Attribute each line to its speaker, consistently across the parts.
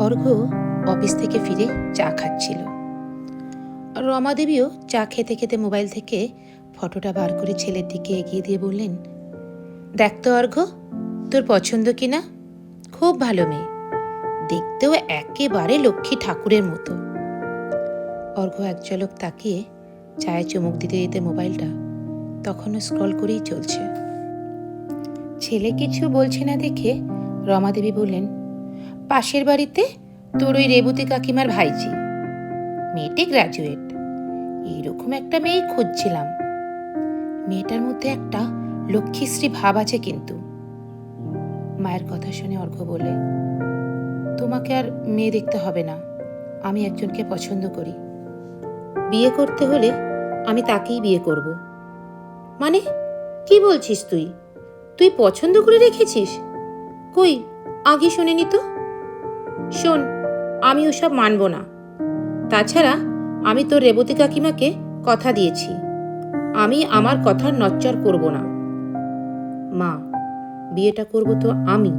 Speaker 1: অর্ঘ office থেকে ফিরে চা খাচ্ছিল। রমাদেবীও চা খেতে খেতে মোবাইল থেকে ফটোটা বার করে ছেলের দিকে এগিয়ে দিয়ে বললেন, দেখ তো অর্ঘ তোর পছন্দ কি না? খুব ভালো মেয়ে। দেখতেও একেবারে লক্ষ্মী ঠাকুরের মতো। অর্ঘ এক ঝলক তাকিয়ে চায়ে চুমুক দিতে দিতে মোবাইলটা তখনও স্ক্রল করেই চলছে। ছেলে কিছু বলছে না দেখে রমাদেবী বললেন পাশের বাড়িতে তোর ওই রেবতী কাকিমার ভাইজি। মেয়েটি গ্র্যাজুয়েট এইরকম একটা মেয়েই খুঁজছিলাম। মেয়েটার মধ্যে একটা লক্ষ্মীশ্রী ভাব আছে কিন্তু। মায়ের কথা শুনে অর্ঘ বলে, তোমাকে আর মেয়ে দেখতে হবে না। আমি একজনকে পছন্দ করি। বিয়ে করতে হলে আমি তাকেই বিয়ে করব। মানে? কি বলছিস তুই? তুই পছন্দ করে রেখেছিস? কই, আগে শুনিনি তো? শোন, আমি ওসব মানব না। তাছাড়া আমি তোর রেবতী কাকিমাকে কথা দিয়েছি। আমি আমার কথার নচ্চর করব না। মা, বিয়েটা করব তো আমি।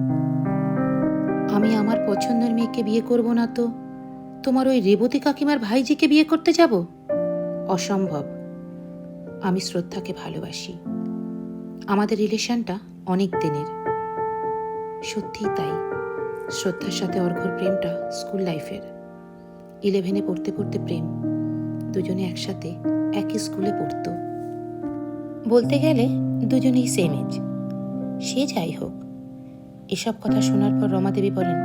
Speaker 1: আমি আমার পছন্দের মেয়েকে বিয়ে করব না তো? তোমার ওই রেবতী কাকিমার ভাইজিকে বিয়ে করতে যাব? অসম্ভব। আমি শ্রদ্ধাকে ভালোবাসি। আমাদের রিলেশনটা অনেক দিনের। সত্যিই তাই। শ্রদ্ধার সাথে অর্ঘর প্রেমটা স্কুল লাইফের। ইলেভেনে পড়তে পড়তে প্রেম, দুজনে একসাথে একই স্কুলে পড়তো। বলতে গেলে দুজনেই সেম এজ সে যাই হোক, এসব কথা শোনার পর রমাদেবী বলেন,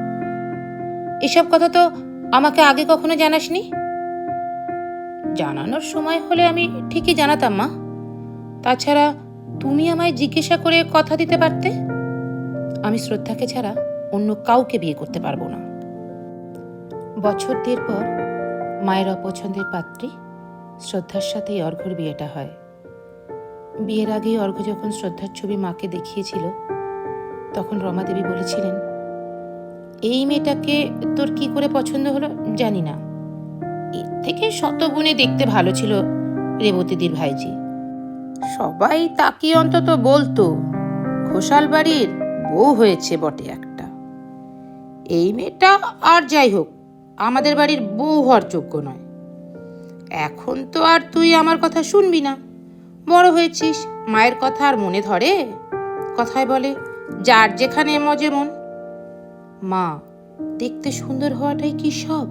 Speaker 1: এসব কথা তো আমাকে আগে কখনো জানাসনি? জানানোর সময় হলে আমি ঠিকই জানাতাম, মা। তাছাড়া তুমি আমায় জিজ্ঞাসা করে কথা দিতে পারতে? আমি শ্রদ্ধাকে ছাড়া অন্য কাউকে বিয়ে করতে পারব না। বছর দেড় পর মায়ের অপছন্দের পাত্রী শ্রদ্ধার সাথেই অর্ঘর বিয়েটা হয়। বিয়ের আগেই অর্ঘ যখন শ্রদ্ধার ছবি মাকে দেখিয়েছিল, তখন রমাদেবী বলেছিলেন, এই মেয়েটাকে তোর কি করে পছন্দ হলো জানি না। এর থেকে শতগুণে দেখতে ভালো ছিল রেবতীদির ভাইজি। সবাই তাকিয়ে অন্তত বলতো ঘোষাল বাড়ির বউ হয়েছে বটে একটা। এই মেয়েটা আর যাই হোক, আমাদের বাড়ির বউ হওয়ার যোগ্য নয়। এখন তো আর তুই আমার কথা শুনবি না। বড় হয়েছিস, মায়ের কথা আর মনে ধরে? কথায় বলে, যার যেখানে মজে মন। মা, দেখতে সুন্দর হওয়াটাই কি সব?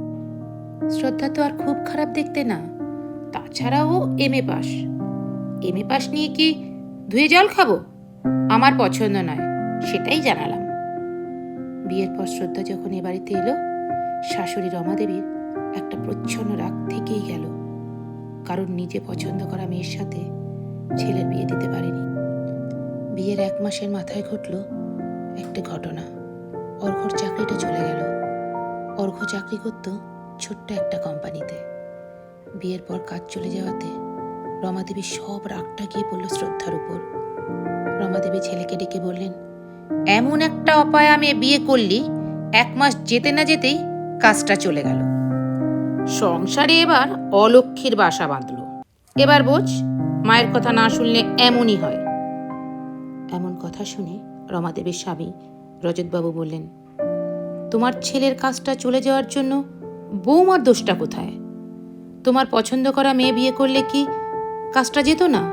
Speaker 1: শ্রদ্ধা তো আর খুব খারাপ দেখতে না। তাছাড়াও M A pass. M A pass নিয়ে কি ধুয়ে জল খাব? আমার পছন্দ নয়, সেটাই জানালাম। বিয়ের পর শ্রদ্ধা যখন এ বাড়িতে এলো, শাশুড়ি রমাদেবীর একটা প্রচ্ছন্ন রাগ থেকেই গেল। কারণ নিজে পছন্দ করা মেয়ের সাথে ছেলের বিয়ে দিতে পারেনি। বিয়ের এক মাসের মাথায় ঘটল একটা ঘটনা। অর্ঘর চাকরিটা চলে গেল। অর্ঘ চাকরি করত ছোট্ট একটা কোম্পানিতে। বিয়ের পর কাজ চলে যাওয়াতে রমাদেবী সব রাগটা গিয়ে পড়ল শ্রদ্ধার উপর। রমাদেবী ছেলেকে ডেকে বললেন এমন একটা অপায়া আমি বিয়ে করলি, এক মাস যেতে না যেতেই কাজটা চলে গেল। সংসারে এবার অলক্ষীর বাসা বাঁধল। এবার বোঝ, মায়ের কথা না শুনলে এমনই হয়। এমন কথা শুনে রমাদেবীর স্বামী রজতবাবু বললেন, তোমার ছেলের কাজটা চলে যাওয়ার জন্য বৌমার দোষটা কোথায়? তোমার পছন্দ করা মেয়ে বিয়ে করলে কি কাজটা যেত না?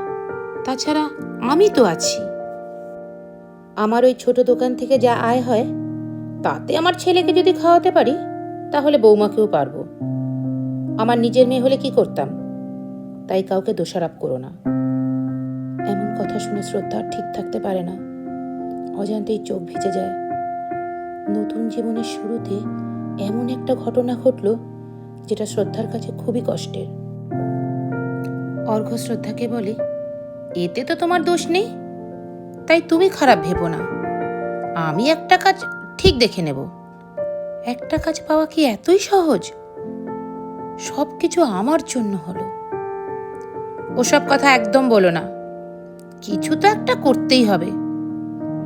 Speaker 1: তাছাড়া আমি তো আছি। আমার ওই ছোট দোকান থেকে যা আয় হয়, তাতে আমার ছেলেকে যদি খাওয়াতে পারি, তাহলে বৌমাকেও পারব। আমার নিজের মেয়ে হলে কি করতাম? তাই কাউকে দোষারোপ করো না। এমন কথা শুনে শ্রদ্ধা ঠিক থাকতে পারে না। অজান্তেই চোখ ভিজে যায়। নতুন জীবনের শুরুতে এমন একটা ঘটনা ঘটল, যেটা শ্রদ্ধার কাছে খুবই কষ্টের। অর্ঘ শ্রদ্ধাকে বলে, এতে তো তোমার দোষ নেই? তাই তুমি খারাপ ভেবো না। আমি একটা কাজ ঠিক দেখে নেব। একটা কাজ পাওয়া কি এতই সহজ? সব কিছু আমার জন্য হলো। ওসব কথা একদম বলো না। কিছু তো একটা করতেই হবে।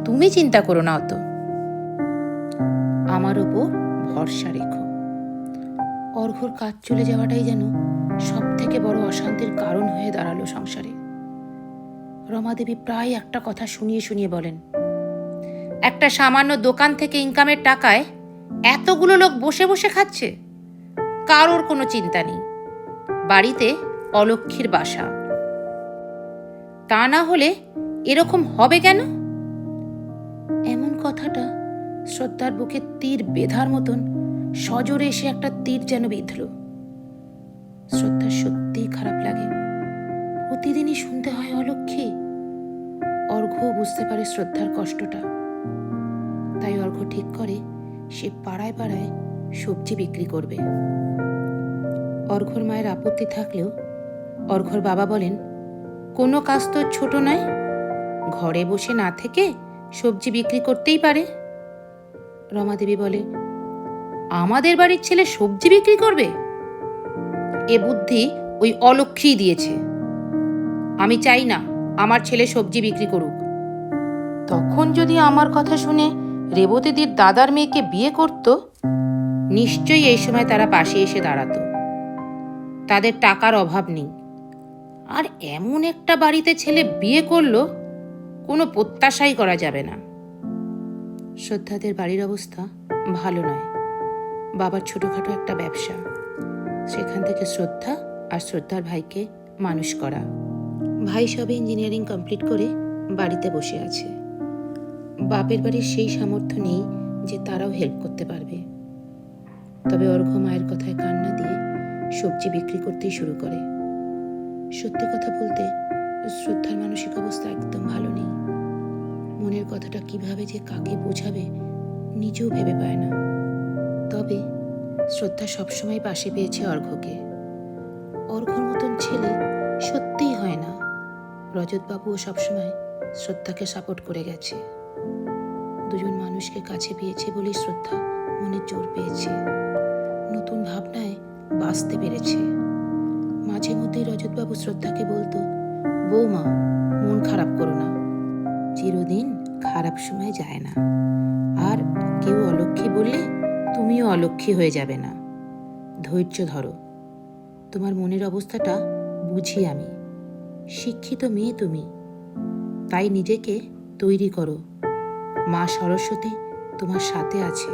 Speaker 1: তুমি চিন্তা করো না অত। আমার ওপর ভরসা রেখো। অর্ঘর কাজ চলে যাওয়াটাই যেন সব থেকে বড় অশান্তির কারণ হয়ে দাঁড়াল সংসারে। রমাদেবী প্রায় একটা কথা শুনিয়ে শুনিয়ে বলেন, একটা সামান্য দোকান থেকে ইনকামের টাকায় এতগুলো লোক বসে বসে খাচ্ছে? কারোর কোনো চিন্তা নেই। বাড়িতে অলক্ষীর বাসা। তা না হলে এরকম হবে কেন? এমন কথাটা শ্রদ্ধার বুকে তীর বেধার মতন সজোরে এসে একটা তীর যেন বিঁধল। শ্রদ্ধার সত্যিই খারাপ লাগে। প্রতিদিনই শুনতে হয় অলক্ষী অর্ঘ্যও বুঝতে পারে শ্রদ্ধার কষ্টটা। তাই অর্ঘ্য ঠিক করে সে পাড়ায় পাড়ায় সবজি বিক্রি করবে। অর্ঘ্যর মায়ের আপত্তি থাকলেও অর্ঘ্যর বাবা বলেন, কোনো কাজ তো ছোট নয়। ঘরে বসে না থেকে সবজি বিক্রি করতেই পারে। রমাদেবী বলে, আমাদের বাড়ির ছেলে সবজি বিক্রি করবে? এ বুদ্ধি ওই অলক্ষী দিয়েছে। আমি চাই না আমার ছেলে সবজি বিক্রি করুক। তখন যদি আমার কথা শুনে রেবতীদির দাদার মেয়েকে বিয়ে করত? নিশ্চয়ই এই সময় তারা পাশে এসে দাঁড়াত। তাদের টাকার অভাব নেই। আর এমন একটা বাড়িতে ছেলে বিয়ে করল কোনো প্রত্যাশাই করা যাবে না। শ্রদ্ধাদের বাড়ির অবস্থা ভালো নয়। বাবার ছোটোখাটো একটা ব্যবসা। সেখান থেকে শ্রদ্ধা আর শ্রদ্ধার ভাইকে মানুষ করা। ভাই সবে ইঞ্জিনিয়ারিং কমপ্লিট করে বাড়িতে বসে আছে। বাপের বাড়ির সেই সামর্থ্য নেই যে তারাও হেল্প করতে পারবে। তবে অর্ঘ মায়ের কথায় কান্না দিয়ে সবজি বিক্রি করতেই শুরু করে। সত্যি কথা বলতে, শ্রদ্ধার মানসিক অবস্থা একদম ভালো নেই। মনের কথাটা কীভাবে যে কাকে বোঝাবে নিজেও ভেবে পায় না। তবে শ্রদ্ধা সবসময় পাশে পেয়েছে অর্ঘ্যকে। অর্ঘর মতন ছেলে না রজতবাবুও সবসময় শ্রদ্ধাকে সাপোর্ট করে গেছে। দুজন মানুষকে কাছে পেয়েছে বলেই শ্রদ্ধা মনে জোর পেয়েছে। নতুন ভাবনায় বাঁচতে পেরেছে। মাঝে মধ্যেই রজতবাবু শ্রদ্ধাকে বলতো, বৌমা, মন খারাপ করো না। চিরদিন খারাপ সময় যায় না। আর কেউ অলক্ষী বললে তুমিও অলক্ষী হয়ে যাবে না। ধৈর্য ধরো। তোমার মনের অবস্থাটা বুঝি আমি। শিক্ষিত মেয়ে তুমি। তাই নিজেকে তৈরি করো। মা সরস্বতী তোমার সাথে আছে।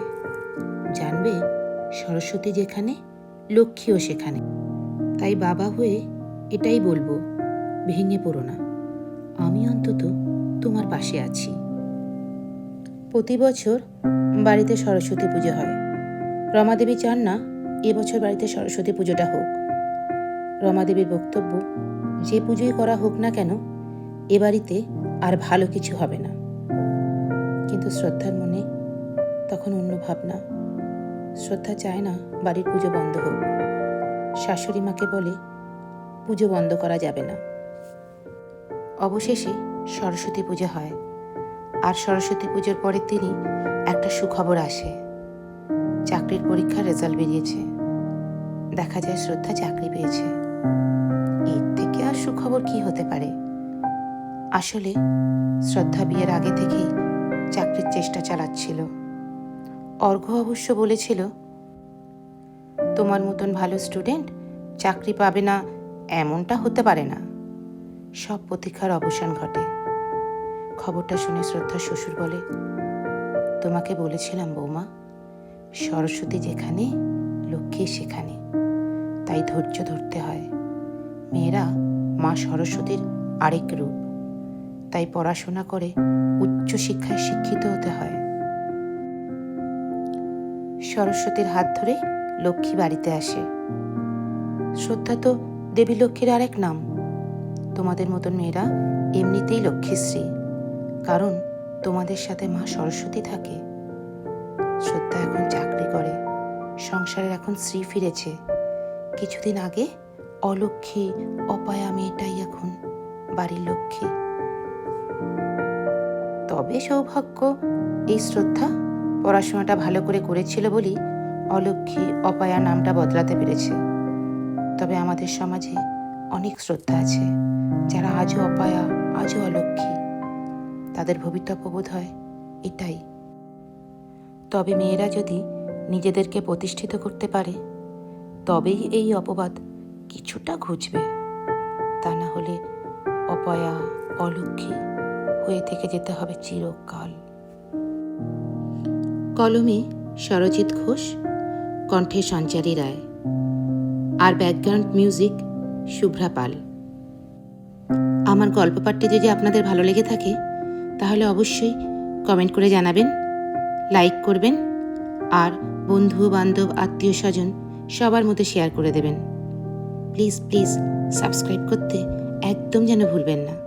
Speaker 1: জানবে সরস্বতী যেখানে, লক্ষ্মীও সেখানে। তাই বাবা হয়ে এটাই বলব, ভেঙে পড়ো না। আমি অন্তত তোমার পাশে আছি। প্রতি বছর বাড়িতে সরস্বতী পুজো হয়। রমাদেবী চান না এবছর বাড়িতে সরস্বতী পুজোটা হোক। রমাদেবীর বক্তব্য যে পুজোই করা হোক না কেন, এ বাড়িতে আর ভালো কিছু হবে না। কিন্তু শ্রদ্ধার মনে তখন অন্য ভাবনা। শ্রদ্ধা চায় না বাড়ির পুজো বন্ধ হোক। শাশুড়ি মাকে বলে, পুজো বন্ধ করা যাবে না। অবশেষে সরস্বতী পুজো হয়। আর সরস্বতী পুজোর পরের দিনই একটা সুখবর আসে। চাকরির পরীক্ষার রেজাল্ট বেরিয়েছে। দেখা যায় শ্রদ্ধা চাকরি পেয়েছে। এর থেকে আর সুখবর কি হতে পারে? আসলে শ্রদ্ধা বিয়ের আগে থেকেই চাকরির চেষ্টা চালাচ্ছিল। অর্ঘ্য অবশ্য বলেছিল, তোমার মতন ভালো স্টুডেন্ট চাকরি পাবে না, এমনটা হতে পারে না। সব প্রতীক্ষার অবসান ঘটে। খবরটা শুনে শ্রদ্ধা শ্বশুর বলে, তোমাকে বলেছিলাম বৌমা, সরস্বতী যেখানে, লক্ষ্মী সেখানে। তাই ধৈর্য ধরতে হয়। মেয়েরা মা সরস্বতীর আরেক রূপ। তাই পড়াশোনা করে উচ্চ শিক্ষায় শিক্ষিত হতে হয়। সরস্বতীর হাত ধরে লক্ষ্মী বাড়িতে আসে। শ্রদ্ধা তো দেবী লক্ষ্মীর আরেক নাম। তোমাদের মতন মেয়েরা এমনিতেই লক্ষ্মীশ্রী, কারণ তোমাদের সাথে মা সরস্বতী থাকে। শ্রদ্ধা এখন চাকরি করে, সংসারের এখন শ্রী ফিরেছে। কিছুদিন আগে অলক্ষ্মী অপায়া মেয়েটাই এখন বাড়ির লক্ষ্মী তবে সৌভাগ্য, এই শ্রদ্ধা পড়াশোনাটা ভালো করে করেছিল বলেই অলক্ষ্মী অপায়া নামটা বদলাতে পেরেছে। তবে আমাদের সমাজে অনেক শ্রদ্ধা আছে, যারা আজও অপায়া, আজও অলক্ষ্মী তাদের ভবিতব্য বোধ হয় এটাই। তবে মেয়েরা যদি নিজেদেরকে প্রতিষ্ঠিত করতে পারে, তবেই এই অপবাদ কিছুটা ঘুচবে, তা না হলে অপয়া, অলক্ষ্মী হয়ে থেকে যেতে হবে চিরকাল। কলমে সরজিৎ ঘোষ, কণ্ঠে সঞ্চারী রায়। আর ব্যাকগ্রাউন্ড মিউজিক শুভ্রা পাল। আমার গল্প পাঠটি যদি আপনাদের ভালো লেগে থাকে, তাহলে অবশ্যই কমেন্ট করে জানাবেন, লাইক করবেন, আর বন্ধু বান্ধব আত্মীয় স্বজন সবার মধ্যে শেয়ার করে দেবেন। প্লিজ প্লিজ সাবস্ক্রাইব করতে একদম যেন ভুলবেন না।